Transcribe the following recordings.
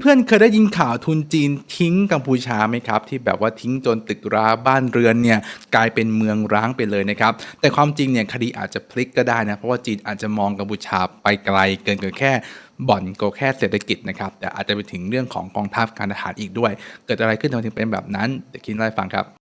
เพื่อนๆเคยได้ยินข่าวทุนจีนทิ้งกัมพูชาไหมครับ ที่แบบว่าทิ้งจนตึกราบ้านเรือนเนี่ยกลายเป็นเมืองร้างไปเลยนะครับ แต่ความจริงเนี่ยคดีอาจจะพลิกก็ได้นะ เพราะว่าจีนอาจจะมองกัมพูชาไปไกลเกินกว่าแค่บ่อนก็แค่เศรษฐกิจนะครับ แต่อาจจะไปถึงเรื่องของกองทัพการทหารอีกด้วย เกิดอะไรขึ้นทำไมถึงเป็นแบบนั้นเดี๋ยวคิดเล่าให้ฟังครับ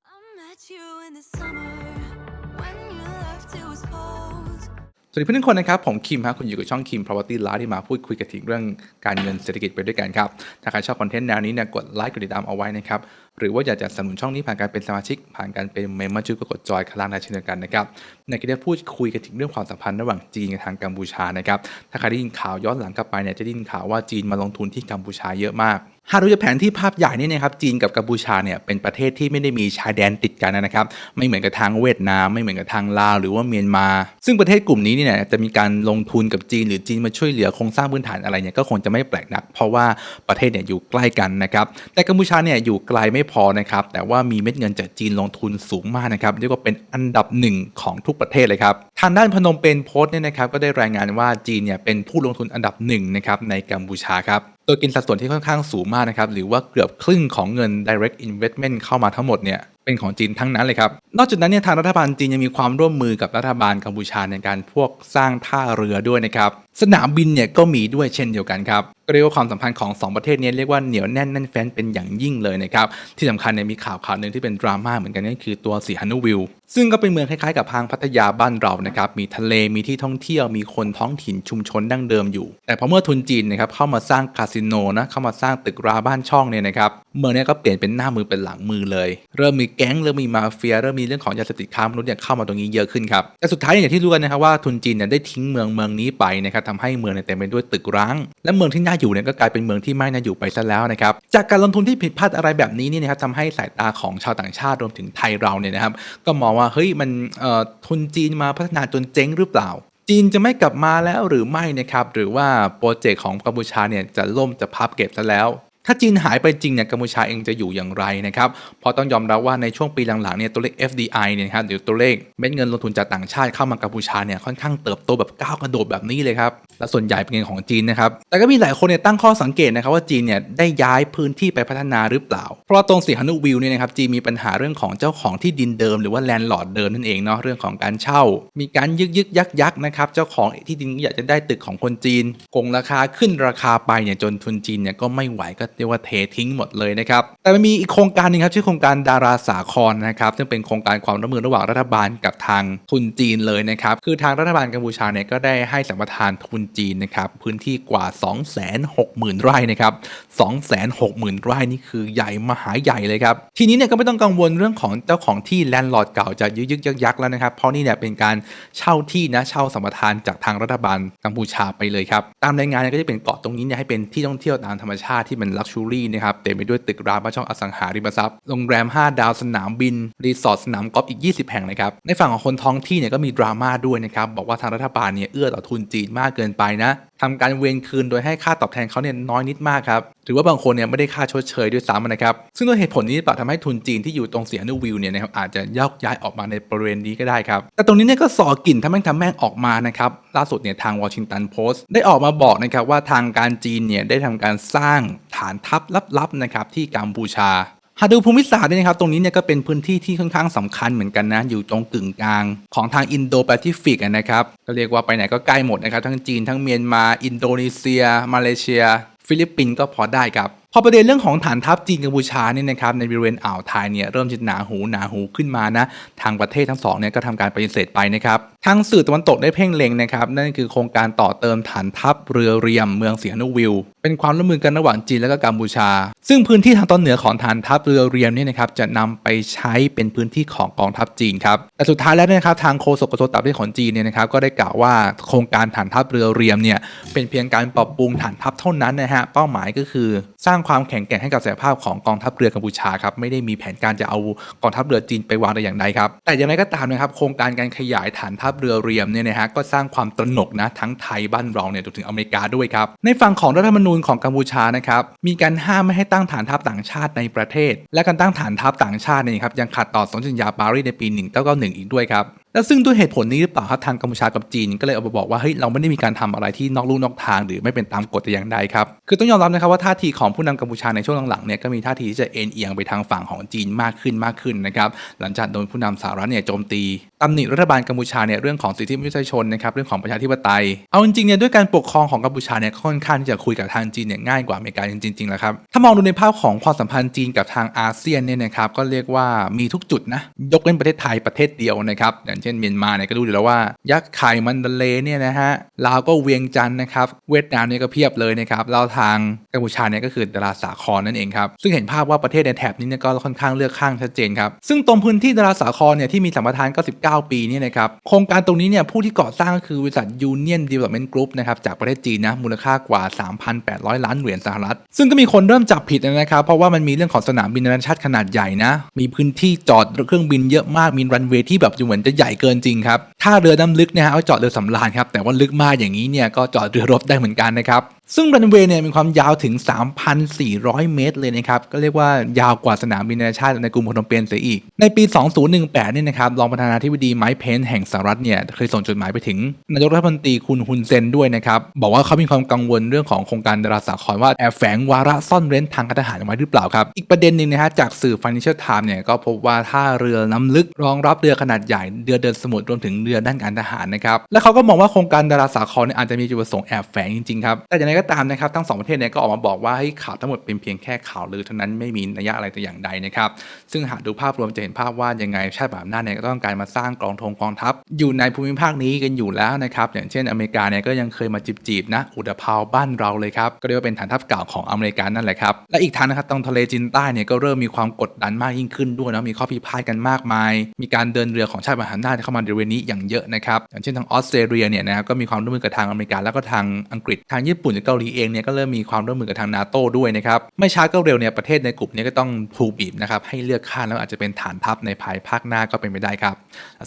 วัสดีเพื่อนทุกคนนะครับ ผมคิมครับคุณอยู่กับช่องคิม Property Live ที่มาพูดคุยกันถึงเรื่องการเงินเศรษฐกิจไปด้วยกันครับ ถ้าใครชอบคอนเทนต์แนวนี้เนี่ยกดไลค์กดติดตามเอาไว้นะครับ หรือว่าอยากจะสนับสนุนช่องนี้ผ่านการเป็นสมาชิก ผ่านการเป็นเมมเบอร์ชื่อก็กดจอยข้างล่างได้เช่นเดียวกันนะครับในคลิปนี้พูดคุยกันถึงเรื่องความสัมพันธ์ระหว่างจีนกับทางกัมพูชานะครับถ้าใครได้ยินข่าวย้อนหลังกลับไปเนี่ยจะได้ยินข่าวว่าจีนมาลงทุนที่กัมพูชาเยอะมาก หากดูจากแผนที่ภาพใหญ่นี่นะครับจีนกับกัมพูชาเนี่ยเป็นประเทศที่ไม่ได้มีชายแดนติดกันนะครับ ไม่เหมือนกับทางเวียดนามไม่เหมือนกับทางลาวหรือว่าเมียนมา ซึ่งประเทศกลุ่มนี้เนี่ยจะมีการลงทุนกับจีน หรือจีนมาช่วยเหลือโครงสร้างพื้นฐานอะไรเนี่ยก็คงจะไม่แปลกนัก เพราะว่าประเทศเนี่ยอยู่ใกล้กันนะครับแต่กัมพูชาเนี่ยอยู่ไกลไม่พอนะครับแต่ว่ามีเม็ดเงินจากจีนลงทุนสูงมากนะครับเรียกว่าเป็นอันดับหนึ่งของทุกประเทศเลยครับทางด้านพนมเปญโพสต์เนี่ยนะครับก็ได้รายงานว่าจีนเนี่ยเป็นผู้ลงทุนอันดับหนึ่งนะครับในกัมพูชาครับ โดยกินสัดส่วนที่ค่อนข้างสูงมากนะครับ หรือว่าเกือบครึ่งของเงิน direct investment เข้ามาทั้งหมดเนี่ยเป็นของจีนทั้งนั้นเลยครับ นอกจากนั้นเนี่ยทางรัฐบาลจีนยังมีความร่วมมือกับรัฐบาลกัมพูชาในการพวกสร้างท่าเรือด้วยนะครับ สนามบินเนี่ยก็มีด้วยเช่นเดียวกันครับก็เรียกว่าความสัมพันธ์ของสองประเทศนี้เรียกว่าเหนียวแน่นแน่นแฟ้นเป็นอย่างยิ่งเลยนะครับ ที่สำคัญเนี่ยมีข่าวข่าวหนึ่งที่เป็นดราม่าเหมือนกันนั่นคือตัวสีฮันนูวิลซึ่งก็เป็นเมืองคล้ายๆกับพางพัทยาบ้านเรานะครับ มีทะเลมีที่ท่องเที่ยวมีคนท้องถิ่นชุมชนดั้งเดิมอยู่ แต่พอเมื่อทุนจีนนะครับเข้ามาสร้างคาสิโนนะเข้ามาสร้างตึกราบ้านช่องเนี่ยนะครับเมืองนี้ก็เปลี่ยนเป็นหน้ามือเป็นหลังมือเลย เริ่มมีแก๊งเริ่มมีมาเฟียเริ่มมีเรื่องของยาเสพติดค้ามนุษย์เนี่ยเข้ามาตรงนี้เยอะขึ้นครับแต่สุดท้ายอย่างที่รู้กันนะครับว่าทุนจีนเนี่ยได้ทิ้งเมืองเมืองนี้ไปนะครับทำให้เมืองเต็มไปด้วยตึกร้าง และเมืองที่น่าอยู่เนี่ยก็กลายเป็นเมืองที่ไม่น่าอยู่ไปซะแล้วนะครับจากการลงทุนที่ผิดพลาดอะไรแบบนี้นี่นะครับทำให้สายตาของชาวต่างชาติรวมถึงไทยเราเนี่ยนะครับก็มองว่าเฮ้ยมันทุนจีนมาพัฒนาจนเจ๊งหรือเปล่าจีนจะไม่กลับมาแล้วหรือไม่นะครับ หรือว่าโปรเจกต์ของกัมพูชาเนี่ยจะล่มจะพับเก็บซะแล้ว ถ้าจีนหายไปจริงเนี่ยกัมพูชาเองจะอยู่อย่างไรนะครับเพราะต้องยอมรับว่าในช่วงปีหลังๆเนี่ยตัวเลข FDI เนี่ยนะครับหรือตัวเลขเม็ดเงินลงทุนจากต่างชาติเข้ามากัมพูชาเนี่ยค่อนข้างเติบโตแบบก้าวกระโดดแบบนี้เลยครับและส่วนใหญ่เป็นเงินของจีนนะครับแต่ก็มีหลายคนเนี่ยตั้งข้อสังเกตนะครับว่าจีนเนี่ยได้ย้ายพื้นที่ไปพัฒนาหรือเปล่า เพราะว่าตรงสีฮันุวิวเนี่ยนะครับจีนมีปัญหาเรื่องของเจ้าของที่ดินเดิมหรือว่าแลนด์ลอร์ดเดิมนั่นเองเนาะเรื่องของการเช่า มีการยึกยึกยักยักนะครับเจ้าของที่ดินอยากจะได้ตึกของคนจีนโกงราคาขึ้นราคาไปเนี่ยจนทุนจีนเนี่ยก็ไม่ไหวก็เรียกว่าเททิ้งหมดเลยนะครับ แต่มันมีอีกโครงการหนึงครับชื่อโครงการดาราสาครนะครับซึ่งเป็นโครงการความร่วมมือระหว่างรัฐบาลกับทางทุนจีนเลยนะครับ คือทางรัฐบาลกัมพูชาเนี่ยก็ได้ให้สัมปทานทุนจีนนะครับพื้นที่กว่า 260,000 ไร่นะครับ260,000 ไร่นี่คือใหญ่มหาใหญ่เลยครับ ทีนี้เนี่ยก็ไม่ต้องกังวลเรื่องของเจ้าของที่แลนด์ลอร์ดเก่าจะยึกยึกยักยักแล้วนะครับ เพราะนี่เนี่ยเป็นการเช่าที่นะเช่าสัมปทานจากทางรัฐบาลกัมพูชาไปเลยครับ ตามรายงานก็จะเป็นเกาะตรงนี้เนี่ยให้เป็นที่ท่องเที่ยวตามธรรมชาติที่เป็นลักชูรี่นะครับเต็มไปด้วยตึกรามบ้านช่องอสังหาริมทรัพย์ โรงแรม 5 ดาวสนามบิน รีสอร์ทสนามกอล์ฟอีก 20 แห่งนะครับ ในฝั่งของคนท้องที่เนี่ยก็มีดราม่าด้วยนะครับ บอกว่าทางรัฐบาลเนี่ยเอื้อต่อทุนจีนมากเกินไปนะทำการเวนคืนโดยให้ค่าตอบแทนเขาเนี่ยน้อยนิดมากครับหรือว่าบางคนเนี่ยไม่ได้ค่าชดเชยด้วยซ้ำนะครับ ซึ่งด้วยเหตุผลนี้ปะทำให้ทุนจีนที่อยู่ตรงเสียนูวิวเนี่ยนะครับอาจจะยกย้ายออกมาในบริเวณนี้ก็ได้ครับ แต่ตรงนี้เนี่ยก็สอกลิ่นทำแม่งทำแม่งออกมานะครับ ล่าสุดเนี่ยทางวอชิงตันโพสต์ได้ออกมาบอกนะครับว่าทางการจีนเนี่ยได้ทำการสร้างฐานทัพลับๆนะครับที่กัมพูชาหากดูภูมิศาสตร์เนี่ยนะครับตรงนี้เนี่ยก็เป็นพื้นที่ที่ค่อนข้างสำคัญเหมือนกันนะอยู่ตรงกึ่งกลางของทางอินโดแปซิฟิกนะครับก็เรียกว่าไปไหนก็ใกล้หมดนะครับทั้งจีนทั้งเมียนมา อินโดนีเซีย มาเลเซีย ฟิลิปปินส์ก็พอได้ครับ พอประเด็นเรื่องของฐานทัพจีนกัมพูชาเนี่ยนะครับในบริเวณอ่าวไทยเนี่ยเริ่มจะหนาหูหนาหูขึ้นมานะทางประเทศทั้งสองเนี่ยก็ทำการปฏิเสธไปนะครับทางสื่อตะวันตกได้เพ่งเล็งนะครับนั่นคือโครงการต่อเติมฐานทัพเรือเรียมเมืองเสียนุวิว เป็นความร่วมมือกันระหว่างจีนและก็กัมพูชา ซึ่งพื้นที่ทางตอนเหนือของฐานทัพเรือเรียมเนี่ยนะครับจะนำไปใช้เป็นพื้นที่ของกองทัพจีนครับแต่สุดท้ายแล้วนยนะครับทางโฆษกกระทรวงต่างประเทศของจีนเนี่ยนะครับก็ได้กล่าวว่าโครงการฐานทัพเรือเรียมเนี่ยเป็นเพียงการปรับปรุงฐานทัพเท่านั้นนะฮะเป้าหมายก็คือสร้างางความแข็งแกร่งให้กับศักยภาพของกองทัพเรือกัมพูชาครับไม่ได้มีแผนการจะเอากองทัพเรือจีนไปวางแต่อย่างใดครับแต่อย่างไรก็ตามนะครับโครงการการขยายฐานทัพเรือเรียมเนี่ยนะฮะก็สร้างความตระหนกนะทั้งไทยบ้านเราเนี่ยจนถึงอเมริกาด้วยครับในฝั่งของรัฐธรรมนูญของกัมพูชานะครับมีการห้ามไม่ให้ตั้งฐานทัพต่างชาติในประเทศ และการตั้งฐานทัพต่างชาติเนี่ยครับยังขัดต่อสนธิสัญญาปารีสในปี 1991 อีกด้วยครับและซึ่งด้วยเหตุผลนี้หรือเปล่าครับทางกัมพูชากับจีน ก็เลยเอามาบอกว่าเฮ้ยเราไม่ได้มีการทำอะไรที่นอกลู่นอกทางหรือไม่เป็นตามกฎแต่อย่างใดครับคือต้องยอมรับนะครับว่าท่าทีของผู้นำกัมพูชาในช่วงหลังๆเนี่ยก็มีท่าทีที่จะเอ็นเอียงไปทางฝั่งของจีนมากขึ้นมากขึ้นนะครับหลังจากโดนผู้นำสหรัฐเนี่ยโจมตีตำหนิรัฐบาลกัมพูชาเนี่ยเรื่องของสิทธิมนุษยชนนะครับเรื่องของประชาธิปไตย เอาจริงๆเนี่ยด้วยการปกครองของกัมพูชาเนี่ยค่อนข้างที่จะคุยกับทางจีนเนี่ยง่ายกว่าอเมริกาจริงๆแล้วครับถ้ามองดูในภาพของความสัมพันธ์จีนกับทางอาเซียนเนี่ยนะครับก็เรียกว่ามีทุกจุดนะยกเว้นประเทศไทยประเทศเดียวนะครับอย่างเช่นเมียนมาเนี่ยก็รู้อยู่แล้วว่า ยักษ์ไข่มันเดเลเนี่ยนะฮะลาวก็เวียงจันทร์นะครับเวียดนามเนี่ยก็เพียบเลยนะครับแล้วทางกัมพูชาเนี่ยก็คือดาราสาครนั่นเองครับซึ่งเห็นภาพว่าประเทศในแถบนี้เนี่ยก็ค่อนข้างเลือกข้างชัดเจนครับซึ่งตรงพื้นที่ดาราสาครเนี่ยที่มีสัมปทานก็19 9 ปีเนี่ยนะครับโครงการตรงนี้เนี่ยผู้ที่ก่อสร้างก็คือบริษัท Union Development Group นะครับจากประเทศจีนนะมูลค่ากว่า 3,800 ล้านเหรียญสหรัฐ ซึ่งก็มีคนเริ่มจับผิดนะครับเพราะว่ามันมีเรื่องของสนามบินนานาชาติขนาดใหญ่นะมีพื้นที่จอดเครื่องบินเยอะมากมีรันเวย์ที่แบบเหมือนจะใหญ่เกินจริงครับท่าเรือน้ำลึกนะฮะเอาจอดเรือสำราญครับแต่ว่าลึกมากอย่างนี้เนี่ยก็จอดเรือรบได้เหมือนกันนะครับ ซึ่งรันเวย์เนี่ยมีความยาวถึง 3,400 เมตรเลยนะครับ ก็เรียกว่ายาวกว่าสนามบินนานาชาติในกรุงพนมเปญเสียอีก ในปี 2018 เนี่ยนะครับรองประธานาธิบดีไมค์เพนแห่งสหรัฐเนี่ยเคยส่งจดหมายไปถึง นายกรัฐมนตรีคุณฮุนเซนด้วยนะครับ บอกว่าเขามีความกังวลเรื่องของโครงการดาราสาครว่าแอบแฝงวาระซ่อนเร้นทางการทหารไว้หรือเปล่าครับ อีกประเด็นหนึ่งนะฮะจากสื่อ Financial Times เนี่ยก็พบว่าท่าเรือน้ำลึกรองรับเรือขนาดใหญ่เรือเดินสมุทรรวมถึงเรือด้านการทหารนะครับและเขาก็มองว่าโครงการดาราสาครเนี่ยอาจจะมีจุดประสงค์แอบแฝงจริงๆครับแต่อย่างไรก็ตามนะครับทั้งสองประเทศเนี่ยก็ออกมาบอกว่าให้ข่าวทั้งหมดเป็นเพียงแค่ข่าวลือเท่านั้นไม่มีนัยยะอะไรแต่อย่างใดนะครับซึ่งหากดูภาพรวมจะเห็นภาพว่ายังไงชาติแบบอำนาเนี่ยก็ต้องการมาสร้างกองทงกองทัพ อยู่ในภูมิภาคนี้กันอยู่แล้วนะครับอย่างเช่นอเมริกาเนี่ยก็ยังเคยมาจีบๆนะอุตภาวบ้านเราเลยครับก็เรียกว่าเป็นฐานทัพเก่าของอเมริกานั่นแหละครับและอีกทางนะครับตรงทะเลจีนใต้เนี่ยก็เริ่มมีความกดดันมากยิ่งขึ้นด้วยนะมีข้อพิพาทกันมากมาย มีการเดินเรือของชาติมหาอำนาจเข้ามาในบริเวณนี้อย่างเยอะนะครับอย่างเช่นทางออสเตรเลียเนี่ยนะครับก็มีความร่วมมือกับทางอเมริกาแล้วก็ทางอังกฤษทางญี่ปุ่นเกาหลีเองเนี่ยก็เริ่มมีความร่วมมือกับทางนาโต้ด้วยนะครับไม่ช้าก็เร็วเนี่ยประเทศในกลุ่มนี้ก็ต้องถูกบีบนะครับให้เลือกข้างแล้วอาจจะเป็นฐานทัพในภายภาคหน้าก็เป็นไปได้ครับ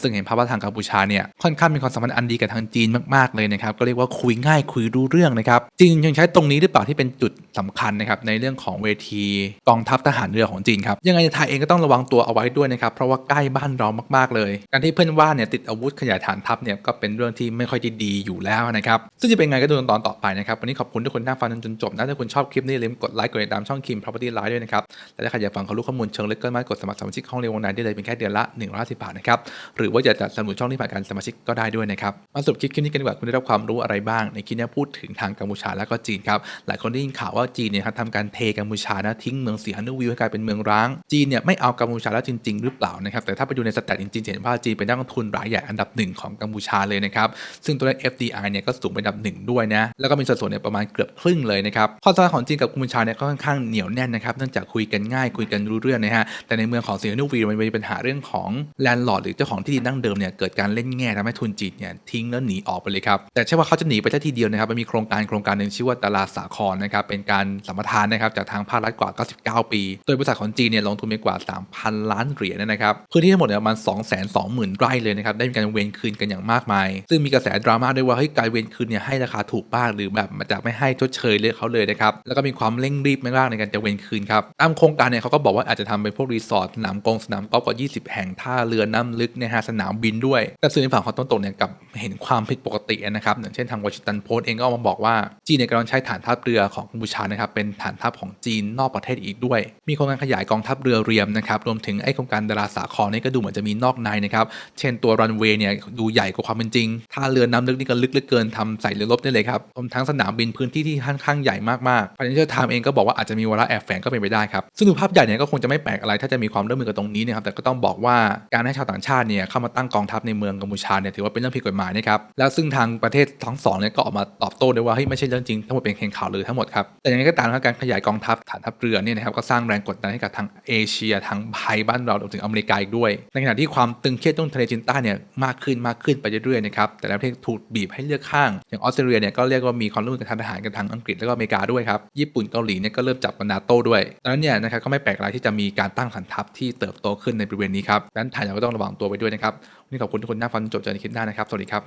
ซึ่งเห็นภาพว่าทางกัมพูชาเนี่ยค่อนข้างมีความสัมพันธ์อันดีกับทางจีนมากๆเลยนะครับก็เรียกว่าคุยง่ายคุยรู้เรื่องนะครับจีนยังใช้ตรงนี้หรือเปล่าที่เป็นจุดสำคัญนะครับในเรื่องของเวทีกองทัพทหารเรือของจีนครับยังไงไทยเองก็ต้องระวังตัวเอาไว้ด้วยนะครับเพราะว่าใกล้บ้านเรามากๆเลย การที่เพื่อนว่าเนี่ยติดอาวุธขยายฐานทัพเนี่ยก็เป็นเรื่องที่ไม่ค่อยดีอยู่แล้วนะครับซึ่งจะเป็นไงก็ดูตอนต่อไปนะครับวันนี้ขอบคุณทุกคนที่ฟังจนจบนะถ้าคุณชอบคลิปนี้อย่าลืมกดไลค์กดติดตามช่องคิม property live ด้วยนะครับและถ้าใครอยากฟังข้อรู้ข้อมูลเชิงลึกก็มากดสมัครสมาชิกห้องเรียนวงในได้เลยเป็นแค่เดือนละ150บาทนะครับหรือว่าอยากจะสนับสนุนช่องนี้ผ่านการสมาชิกก็ได้ด้วยนะครับมาสรุปคลิปคลิปนี้กันดีกว่าคุณได้รับความรู้อะไรบ้าง ในคลิปนี้พูดถึงทางกัมพูชาและก็จีนครับหลายคนได้ยินข่าวว่าจีนเนี่ยทำการเทกัมพูชานะทิ้งเมืองสีฮันนูวิวให้กลายเป็นเมืองร้าง จีนเนี่ยไม่เอากัมพูชาแล้วจริง ๆ หรือเปล่านะครับแต่ถ้าไปดูในสแตทจริงๆเห็นว่าจีนเป็นนักลงทุนรายใหญ่อันดับหนึ่งของกัมพูชาเลยนะครับซึ่งตัวเลข FDI เนี่ยก็สูงเป็นอันดับหนึ่งด้วยนะแล้วก็มีสัดส่วนเนี่ยประมาณเกือบครึ่งเลยนะครับความสัมพันธ์ของจีนกับกัมพูชาเนี่ยก็ค่อนข้างเหนียวแน่นนะครับเนื่องจากคุยกันง่ายคุยกันรู้เรื่องนะฮะแต่ในเมืองของสีฮันนูวิวมันมีปัญหาเรื่องของแลนด์ลอร์ดหรือเจ้าของที่ดินดั้งเดิมเนี่ยเกิดการเล่นแง่ทำให้ทุนจีนเนี่ยทิ้งแล้วหนีออกไปเลยครับแต่ใช่ว่าเขาจะหนีไปแค่ทีเดียวนะครับมันมีโครงการโครงการหนึ่งชื่อว่าตลาดสาครนะครับเป็นการสัมปทานนะครับจากทางภาครัฐกว่า 99 ปี โดยบริษัทของจีนเนี่ยลงทุนไปกว่า 3,000 ล้านเหรียญนะครับพื้นที่ทั้งหมดเนี่ยประมาณ 220,000 ไร่เลยนะครับได้มีการเวนคืนกันอย่างมากมาย ซึ่งมีกระแสดราม่าด้วยว่าเฮ้ยการเวนคืนเนี่ยให้ราคาถูกบ้างหรือแบบมาจากไม่ให้ชดเชยเลยเขาเลยนะครับแล้วก็มีความเร่งรีบมากในการจะเวนคืนครับตามโครงการเนี่ยเขาก็บอกว่าอาจจะทำเป็นพวกรีสอร์ทสนามกงสนามกอล์ฟกว่า 20 แห่งท่าเรือน้ำลึกนะฮะสนามบินด้วย แต่สื่อในฝั่งของต้นตกเนี่ยกับเห็นความผิดปกตินะครับอย่างเช่นทางวอชิงตันโพสต์เองก็ออกมาบอกว่าจีนเนี่ยกำลังใช้ฐานทัพเรือของกัมพูชานะครับเป็นฐานทัพของจีนนอกประเทศอีกด้วย มีโครงการขยายกองทัพเรือเรียมนะครับรวมถึงไอโครงการดาราสาครนี่ก็ดูเหมือนจะมีนอกในนะครับเช่นตัวรันเวย์เนี่ยดูใหญ่กว่าความเป็นจริงท่าเรือน้ำลึกนี่ก็ลึกเหลือเกินทำใส่เรือรบได้เลยครับรวมทั้งสนามบินพื้นที่ที่ค่อนข้างใหญ่มากๆฟันเชอร์ไทม์เองก็บอกว่าอาจจะมีวาระแอบแฝงก็เป็นไปได้ครับซึ่งดูภาพใหญ่เนี่ยก็คงจะไม่แปลกอะไรถ้าจะมีความร่วมมือกับตรงนี้นะครับแต่ก็ต้องบอกว่าการให้ชาวต่างชาติเนี่ยเข้ามาตั้งกองทัพในเมืองกัมพูชาเนี่ยถือว่าเป็นเรื่องผิดกฎหมายนะครับแล้วซึ่งทางประเทศทั้งสองเนี่ยก็ออกมาตอบโต้ด้วยว่าเฮ้ยไม่ใช่เรื่องจริงทั้งหมดเป็นเพียงข่าวลือทั้งหมดครับแต่อย่างไรก็ตามการขยายกองทัพฐานทัพเรือเนี่ยนะครับก็สร้างแรงกดดันให้กับทางเอเชียทางไทยบ้านเรารวมถึงอเมริกาอีกด้วย ในขณะที่ความตึงเครียดตรงทะเลจีนใต้เนี่ยมากขึ้นมากขึ้นไปเรื่อยๆนะครับแต่ละประเทศถูกบีบให้เลือกข้าง อย่างออสเตรเลียเนี่ยก็เรียกว่ามีความร่วมมือกับทางทหารกับทางอังกฤษแล้วก็อเมริกาด้วยครับญี่ปุ่นเกาหลีเนี่ยก็เริ่มจับกับนาโต้ด้วยดังนั้นเนี่ยนะครับก็ไม่แปลกอะไรที่จะมีการตั้งฐานทัพที่เติบโตขึ้นในบริเวณนี้ครับดังนั้นไทยเราก็ต้องระวังตัวไว้ด้วยนะครับวันนี้ขอบคุณทุกคนน่าฟังจบจนในคลิปหน้านะครับสวัสดีครับ